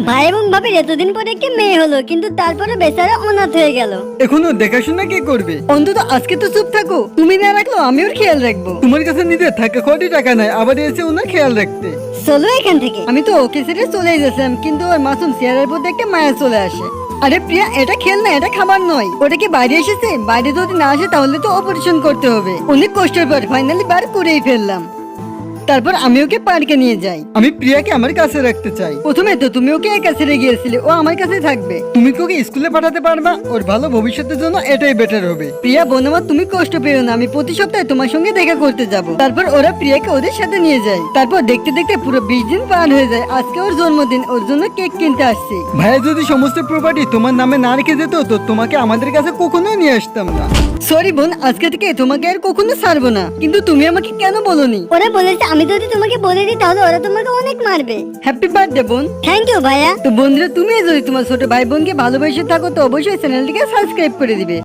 ভাই এবং ভাবির এতদিন পরে একটি মেয়ে হলো কিন্তু তারপরে বেচারা অনাথ হয়ে গেল। এখনও দেখাশোনা কে করবে? অন্তত আজকে তো চুপ থাকো। তুমি না রাখল আমি ওর খেয়াল রাখব। তোমার কাছে নিজের থাকা কোটি টাকা নাই আবার এসে ওনার খেয়াল রাখতে। চলো এখান থেকে। আমি তো ওকে ছেড়ে চলে গেছিলাম কিন্তু ওর মাসুম চেয়ারের প্রতি একটা মায়া চলে আসে। আরে প্রিয়া এটা খেল না এটা খাবার নয়। ওটা কি বাইরে এসেছে? বাইরে যদি না আসে তাহলে তো অপারেশন করতে হবে। অনেক কষ্টের পর ফাইনালি বার করেই ফেললাম। তারপর আমি ওকে পার্কে নিয়ে যাই। আমি প্রিয়াকে আমার কাছে রাখতে চাই। প্রথমে তো তুমি ওকে একা ছেড়ে গিয়েছিলে ও আমার কাছে থাকবে। তুমি কি ওকে স্কুলে পাঠাতে পারবা? ওর ভালো ভবিষ্যতের জন্য এটাই বেটার হবে। প্রিয়া বনমা তুমি কষ্ট পেও না আমি প্রতি সপ্তাহে তোমার সঙ্গে দেখা করতে যাব। তারপর ওরা প্রিয়াকে ওদের সাথে নিয়ে যায়। তারপর দেখতে দেখতে পুরো বিশ দিন পার হয়ে যায়। আজকে ওর জন্মদিন ওর জন্য কেক কিনতে আসছি। ভাইয়া যদি সমস্ত প্রপার্টি তোমার নামে না রেখে যেত তো তোমাকে আমাদের কাছে কখনো নিয়ে আসতাম না। সরি বোন আজকে থেকে তোমাকে আর কখনো ছাড়বো না। কিন্তু তুমি আমাকে কেন বলনি? ওরা বলেছে আমি যদি তোমাকে বলে দিই তাহলে ওরা তোমাকে অনেক মারবে। হ্যাপি বার্থডে বোন। থ্যাংক ইউ ভাইয়া। তো বন্ধুরা তুমি যদি তোমার ছোট ভাই বোনকে ভালোবেসে থাকো তো অবশ্যই চ্যানেলটিকে সাবস্ক্রাইব করে দিবে।